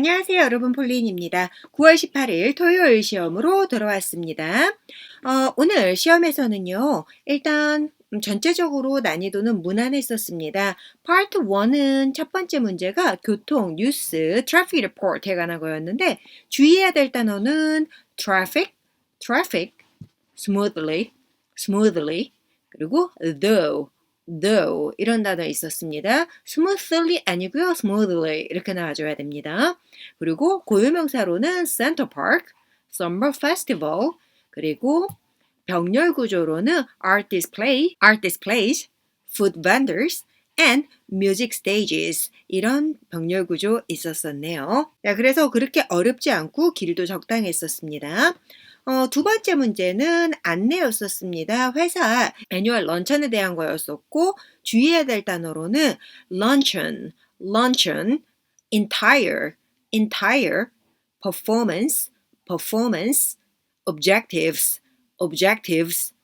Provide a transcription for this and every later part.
안녕하세요, 여러분. 폴린입니다. 9월 18일 토요일 시험으로 돌아왔습니다. 어, 오늘 시험에서는요, 일단 음, 전체적으로 난이도는 무난했었습니다. 파트 1은 첫 번째 문제가 교통, 뉴스, traffic report에 관한 거였는데 주의해야 될 단어는 traffic, traffic, smoothly, smoothly, 그리고 though, though 이런 단어 있었습니다. smoothly 아니고요. smoothly 이렇게 나와줘야 됩니다. 그리고 고유명사로는 Center Park, Summer Festival 그리고 병렬 구조로는 art display, art displays, food vendors, and music stages 이런 병렬 구조 있었었네요. 자, 그래서 그렇게 어렵지 않고 길도 적당했었습니다. 어, 두 번째 문제는 안내였었습니다. 회사 애뉴얼 런천에 대한 거였었고 주의해야 될 단어로는 luncheon, luncheon, entire, entire, performance, performance, objectives, objectives,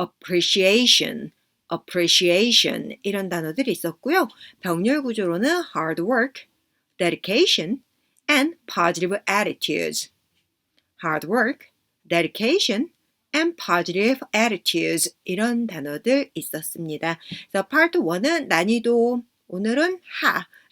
appreciation, appreciation 이런 단어들이 있었고요. 병렬 구조로는 hard work, dedication, and positive attitudes. hard work, dedication, and positive attitudes 이런 단어들 있었습니다. 그래서 part 1은 난이도 오늘은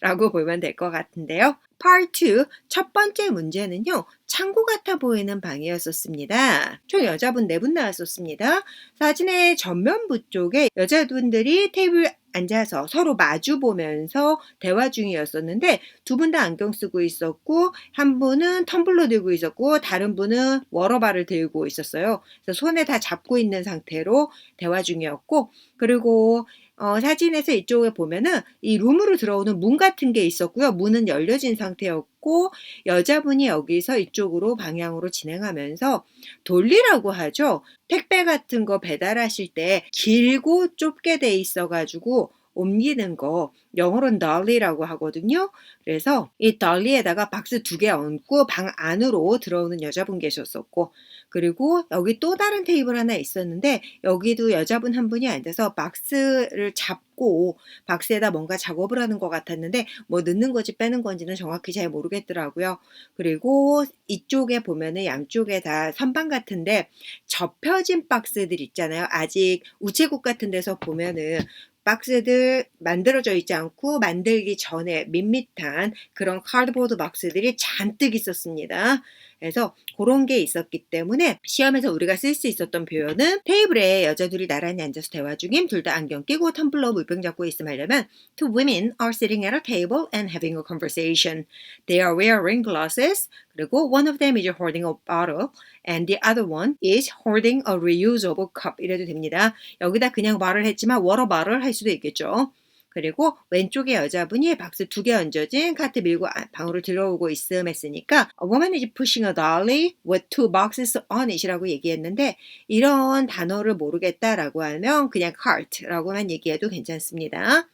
하라고 보면 될 것 같은데요. Part 2 첫 번째 문제는요. 창고 같아 보이는 방이었었습니다. 총 여자분 4분 나왔었습니다. 사진의 전면부 쪽에 여자분들이 테이블 앉아서 서로 마주 보면서 대화 중이었었는데 두 분 다 안경 쓰고 있었고 한 분은 텀블러 들고 있었고 다른 분은 워러바를 들고 있었어요. 그래서 손에 다 잡고 있는 상태로 대화 중이었고 그리고 어, 사진에서 이쪽에 보면은 이 룸으로 들어오는 문 같은 게 있었고요. 문은 열려진 상태였고 여자분이 여기서 이쪽으로 방향으로 진행하면서 돌리라고 하죠. 택배 같은 거 배달하실 때 길고 좁게 돼 있어 가지고 옮기는 거 영어로는 dolly라고 하거든요. 그래서 이 dolly에다가 박스 두 개 얹고 방 안으로 들어오는 여자분 계셨었고 그리고 여기 또 다른 테이블 하나 있었는데 여기도 여자분 한 분이 앉아서 박스를 잡고 박스에다 뭔가 작업을 하는 것 같았는데 뭐 넣는 건지 빼는 건지는 정확히 잘 모르겠더라고요. 그리고 이쪽에 보면은 양쪽에 다 선반 같은데 접혀진 박스들 있잖아요. 아직 우체국 같은 데서 보면은 박스들 만들어져 있지 않고 만들기 전에 밋밋한 그런 카드보드 박스들이 잔뜩 있었습니다. 그래서 그런 게 있었기 때문에 시험에서 우리가 쓸 수 있었던 표현은 테이블에 여자 둘이 나란히 앉아서 대화 중임 둘 다 안경 끼고 텀블러 물병 잡고 있음 하려면 Two women are sitting at a table and having a conversation. They are wearing glasses. 그리고 one of them is holding a bottle and the other one is holding a reusable cup 이래도 됩니다. 여기다 그냥 말을 했지만 water bottle 할 수도 있겠죠. 그리고 왼쪽에 여자분이 박스 두 개 얹어진 카트 밀고 방으로 들어오고 있음 했으니까 A woman is pushing a dolly with two boxes on it이라고 얘기했는데 이런 단어를 모르겠다라고 하면 그냥 cart라고만 얘기해도 괜찮습니다.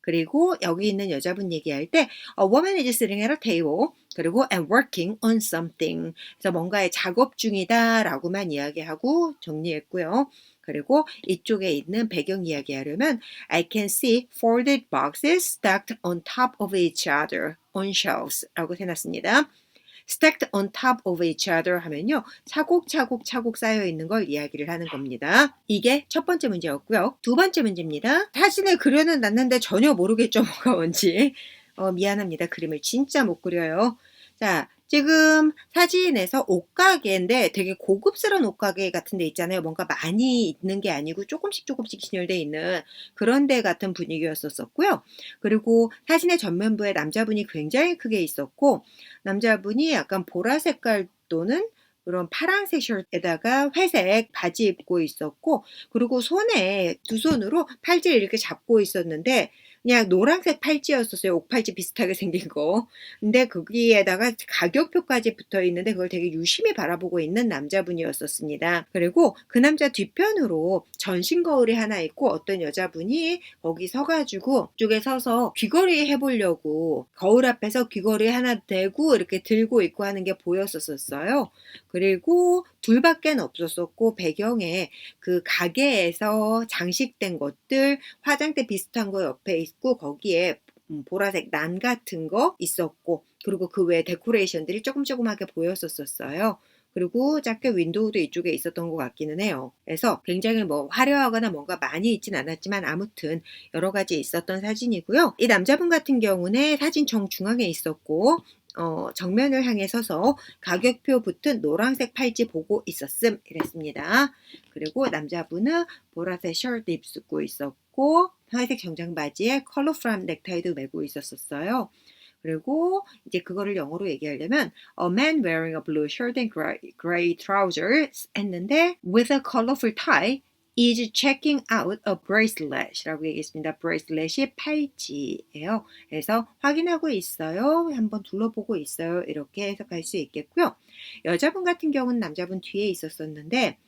그리고 여기 있는 여자분 얘기할 때 A woman is sitting at a table 그리고 and working on something 그래서 뭔가의 작업 중이다 라고만 이야기하고 정리했고요. 그리고 이쪽에 있는 배경 이야기 하려면 I can see folded boxes stacked on top of each other on shelves라고 해놨습니다. stacked on top of each other 하면요. 차곡차곡 차곡 쌓여 있는 걸 이야기를 하는 겁니다. 이게 첫 번째 문제였고요. 두 번째 문제입니다. 사진을 그려는 놨는데 전혀 모르겠죠. 뭐가 뭔지. 어, 미안합니다. 그림을 진짜 못 그려요. 자, 지금 사진에서 옷가게인데 되게 고급스러운 옷가게 같은 데 있잖아요. 뭔가 많이 있는 게 아니고 조금씩 조금씩 진열되어 있는 그런 데 같은 분위기였었고요. 그리고 사진의 전면부에 남자분이 굉장히 크게 있었고 남자분이 약간 보라 색깔 또는 그런 파란색 셔츠에다가 회색 바지 입고 있었고 그리고 손에 두 손으로 팔찌를 이렇게 잡고 있었는데 그냥 노란색 팔찌였었어요. 옥팔찌 비슷하게 생긴 거. 근데 거기에다가 가격표까지 붙어 있는데 그걸 되게 유심히 바라보고 있는 남자분이었었습니다. 그리고 그 남자 뒤편으로 전신 거울이 하나 있고 어떤 여자분이 거기 서가지고 쪽에 서서 귀걸이 해보려고 거울 앞에서 귀걸이 하나 대고 이렇게 들고 있고 하는 게 보였었어요. 그리고 둘밖에 없었었고 배경에 그 가게에서 장식된 것들 화장대 비슷한 거 옆에 있고 거기에 음, 보라색 난 같은 거 있었고 그리고 그 외에 데코레이션들이 조금 조금하게 보였었어요. 그리고 작게 윈도우도 이쪽에 있었던 것 같기는 해요. 그래서 굉장히 뭐 화려하거나 뭔가 많이 있진 않았지만 아무튼 여러 가지 있었던 사진이고요. 이 남자분 같은 경우는 사진 정 중앙에 있었고 어, 정면을 향해 서서 가격표 붙은 노란색 팔찌 보고 있었음 이랬습니다. 그리고 남자분은 보라색 셔츠 입고 있었고 하얀색 정장 바지에 컬러 프람 넥타이도 메고 있었어요. 그리고 이제 그거를 영어로 얘기하려면 a man wearing a blue shirt and gray, gray trousers 했는데 with a colorful tie is checking out a bracelet이라고 얘기했습니다. bracelet이 팔찌예요. 그래서 확인하고 있어요. 한번 둘러보고 있어요. 이렇게 해석할 수 있겠고요. 여자분 같은 경우는 남자분 뒤에 있었었는데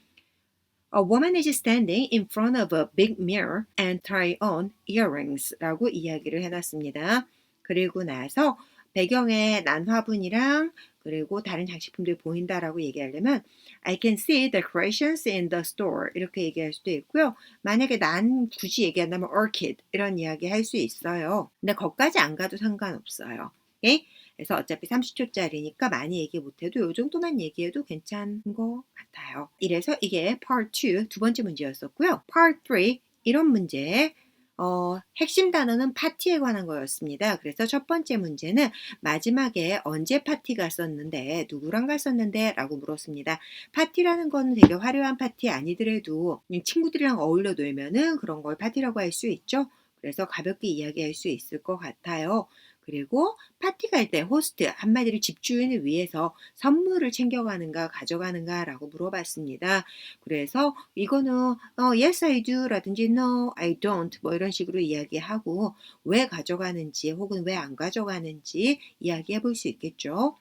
A woman is standing in front of a big mirror and try on earrings라고 이야기를 해놨습니다. 그리고 나서 배경에 난 화분이랑 그리고 다른 장식품들이 보인다라고 얘기하려면 I can see decorations in the store 이렇게 얘기할 수도 있고요. 만약에 난 굳이 얘기한다면 orchid 이런 이야기 할 수 있어요. 근데 거기까지 안 가도 상관없어요. 오케이? 그래서 어차피 30초짜리니까 많이 얘기 못해도 이 정도만 얘기해도 괜찮은 것 같아요. 이래서 이게 part 2 두 번째 문제였었고요. part 3 이런 문제 어, 핵심 단어는 파티에 관한 거였습니다. 그래서 첫 번째 문제는 마지막에 언제 파티 갔었는데 누구랑 갔었는데 라고 물었습니다. 파티라는 건 되게 화려한 파티 아니더라도 친구들이랑 어울려 놀면은 그런 걸 파티라고 할 수 있죠. 그래서 가볍게 이야기할 수 있을 것 같아요. 그리고 파티 갈 때 호스트 한마디로 집주인을 위해서 선물을 챙겨가는가 가져가는가라고 물어봤습니다. 그래서 이거는 어, yes I do라든지 no I don't 뭐 이런 식으로 이야기하고 왜 가져가는지 혹은 왜 안 가져가는지 이야기해 볼 수 있겠죠.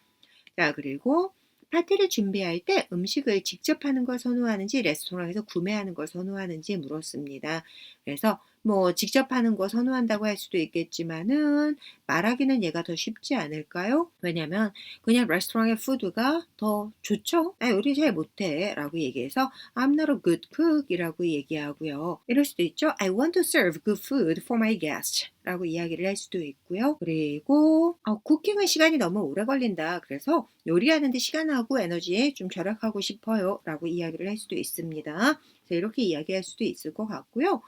자 그리고 파티를 준비할 때 음식을 직접 하는 걸 선호하는지 레스토랑에서 구매하는 걸 선호하는지 물었습니다. 그래서 뭐 직접 하는 거 선호한다고 할 수도 있겠지만은 말하기는 얘가 더 쉽지 않을까요? 왜냐면 그냥 레스토랑의 푸드가 더 좋죠. 나 요리 잘 못해 라고 얘기해서 I'm not a good cook 이라고 얘기하고요. 이럴 수도 있죠. I want to serve good food for my guests 라고 이야기를 할 수도 있고요. 그리고 어, 쿠킹은 시간이 너무 오래 걸린다. 그래서 요리하는데 시간하고 에너지에 좀 절약하고 싶어요. 라고 이야기를 할 수도 있습니다. 그래서 이렇게 이야기할 수도 있을 것 같고요.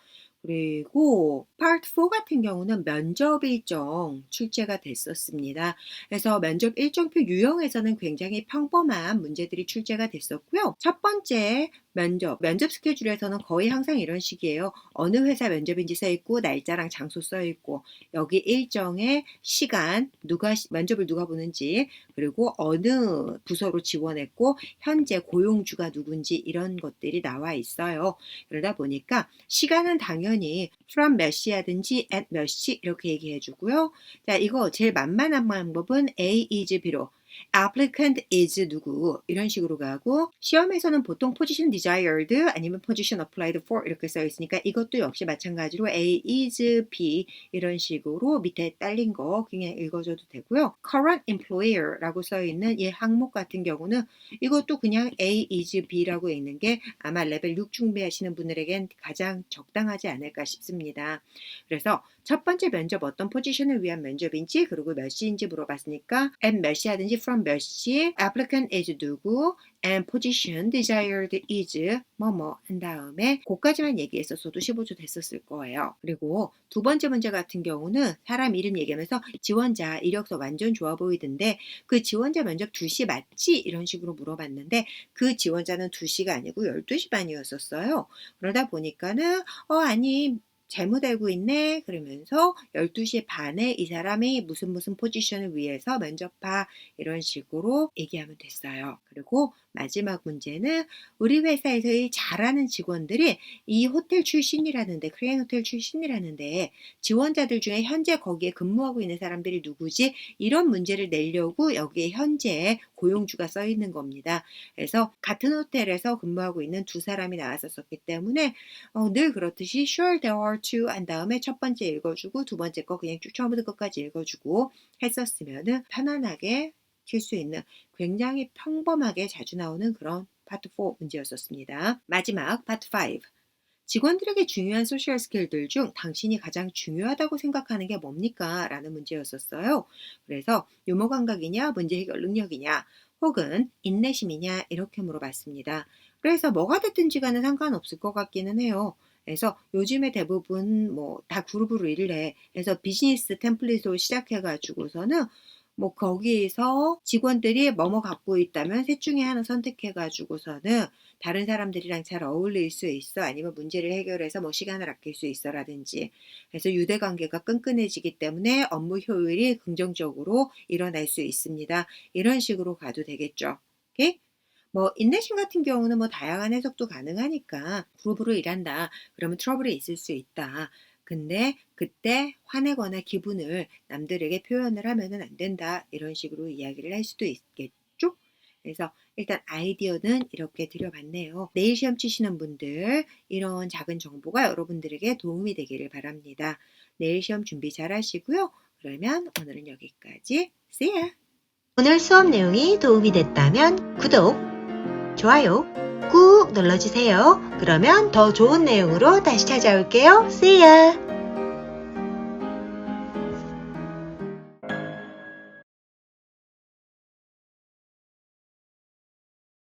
그리고 Part 4 같은 경우는 면접 일정 출제가 됐었습니다. 그래서 면접 일정표 유형에서는 굉장히 평범한 문제들이 출제가 됐었고요. 첫 번째 면접, 면접 스케줄에서는 거의 항상 이런 식이에요. 어느 회사 면접인지 써 있고 날짜랑 장소 써 있고 여기 일정의 시간, 누가 면접을 누가 보는지 그리고 어느 부서로 지원했고 현재 고용주가 누군지 이런 것들이 나와 있어요. 그러다 보니까 시간은 당연히 from 몇 시야든지 at 몇 시 이렇게 얘기해 주고요. 자, 이거 제일 만만한 방법은 A is B로 applicant is 누구 이런 식으로 가고 시험에서는 보통 position desired 아니면 position applied for 이렇게 써 있으니까 이것도 역시 마찬가지로 A is B 이런 식으로 밑에 딸린 거 그냥 읽어줘도 되고요. current employer라고 써 있는 이 항목 같은 경우는 이것도 그냥 A is B라고 읽는 게 아마 레벨 6 준비하시는 분들에겐 가장 적당하지 않을까 싶습니다. 그래서 첫 번째 면접 어떤 포지션을 위한 면접인지 그리고 몇 시인지 물어봤으니까 at 몇 시 하든지 from 몇 시, applicant is 누구, and position desired is 뭐뭐 한 다음에 그까지만 얘기했었어도 15초 됐었을 거예요. 그리고 두 번째 문제 같은 경우는 사람 이름 얘기하면서 지원자 이력서 완전 좋아 보이던데 그 지원자 면접 2시 맞지? 이런 식으로 물어봤는데 그 지원자는 2시가 아니고 12시 반이었었어요. 그러다 보니까는 어 아니 알고 있네. 그러면서 12시 반에 이 사람이 무슨 무슨 포지션을 위해서 면접하 이런 식으로 얘기하면 됐어요. 그리고 마지막 문제는 우리 회사에서 일 잘하는 직원들이 이 호텔 출신이라는데 크레인 호텔 출신이라는데 지원자들 중에 현재 거기에 근무하고 있는 사람들이 누구지? 이런 문제를 내려고 여기에 현재 고용주가 써 있는 겁니다. 그래서 같은 호텔에서 근무하고 있는 두 사람이 나왔었기 때문에 어, 늘 그렇듯이 sure there are two 한 다음에 첫 번째 읽어주고 두 번째 거 그냥 쭉 처음부터 끝까지 읽어주고 했었으면은 편안하게 칠수 있는 굉장히 평범하게 자주 나오는 그런 파트 4 문제였었습니다. 마지막 파트 5. 직원들에게 중요한 소셜 스킬들 중 당신이 가장 중요하다고 생각하는 게 뭡니까? 라는 문제였었어요. 그래서 유머 감각이냐, 문제 해결 능력이냐, 혹은 인내심이냐, 이렇게 물어봤습니다. 그래서 뭐가 됐든지 간에 상관없을 것 같기는 해요. 그래서 요즘에 대부분 뭐 다 그룹으로 일을 해. 그래서 비즈니스 템플릿으로 시작해가지고서는 뭐 거기에서 직원들이 뭐뭐 갖고 있다면 셋 중에 하나 선택해 가지고서는 다른 사람들이랑 잘 어울릴 수 있어. 아니면 문제를 해결해서 뭐 시간을 아낄 수 있어라든지. 그래서 유대 관계가 끈끈해지기 때문에 업무 효율이 긍정적으로 일어날 수 있습니다. 이런 식으로 가도 되겠죠. 오케이? 뭐 인내심 같은 경우는 뭐 다양한 해석도 가능하니까 그룹으로 일한다. 그러면 트러블이 있을 수 있다. 근데 그때 화내거나 기분을 남들에게 표현을 하면은 안 된다. 이런 식으로 이야기를 할 수도 있겠죠? 그래서 일단 아이디어는 이렇게 드려봤네요. 내일 시험 치시는 분들 이런 작은 정보가 여러분들에게 도움이 되기를 바랍니다. 내일 시험 준비 잘 하시고요. 그러면 오늘은 여기까지. See ya! 오늘 수업 내용이 도움이 됐다면 구독, 좋아요 꾹 눌러주세요. 그러면 더 좋은 내용으로 다시 찾아올게요. See ya!